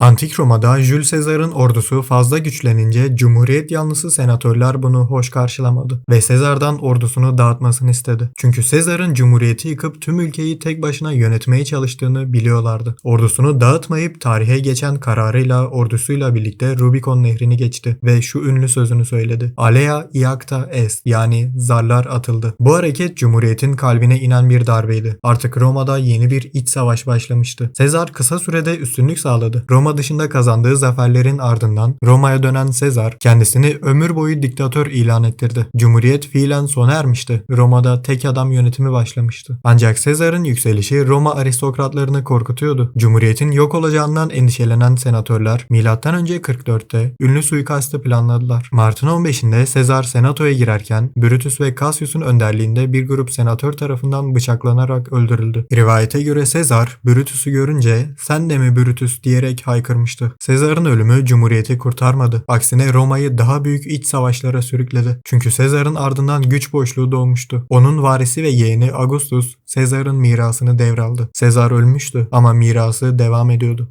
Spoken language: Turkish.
Antik Roma'da Jules Caesar'ın ordusu fazla güçlenince Cumhuriyet yanlısı senatörler bunu hoş karşılamadı ve Caesar'dan ordusunu dağıtmasını istedi. Çünkü Caesar'ın Cumhuriyeti yıkıp tüm ülkeyi tek başına yönetmeye çalıştığını biliyorlardı. Ordusunu dağıtmayıp tarihe geçen kararıyla ordusuyla birlikte Rubicon nehrini geçti ve şu ünlü sözünü söyledi. Alea iacta est yani zarlar atıldı. Bu hareket Cumhuriyet'in kalbine inen bir darbeydi. Artık Roma'da yeni bir iç savaş başlamıştı. Sezar kısa sürede üstünlük sağladı. Roma dışında kazandığı zaferlerin ardından Roma'ya dönen Sezar kendisini ömür boyu diktatör ilan ettirdi. Cumhuriyet fiilen sona ermişti. Roma'da tek adam yönetimi başlamıştı. Ancak Sezar'ın yükselişi Roma aristokratlarını korkutuyordu. Cumhuriyetin yok olacağından endişelenen senatörler M.Ö. 44'te ünlü suikastı planladılar. Mart'ın 15'inde Sezar senatoya girerken Brutus ve Cassius'un önderliğinde bir grup senatör tarafından bıçaklanarak öldürüldü. Rivayete göre Sezar Brutus'u görünce sen de mi Brutus diyerek haykırmıştı. Sezar'ın ölümü Cumhuriyeti kurtarmadı. Aksine Roma'yı daha büyük iç savaşlara sürükledi. Çünkü Sezar'ın ardından güç boşluğu doğmuştu. Onun varisi ve yeğeni Augustus Sezar'ın mirasını devraldı. Sezar ölmüştü ama mirası devam ediyordu.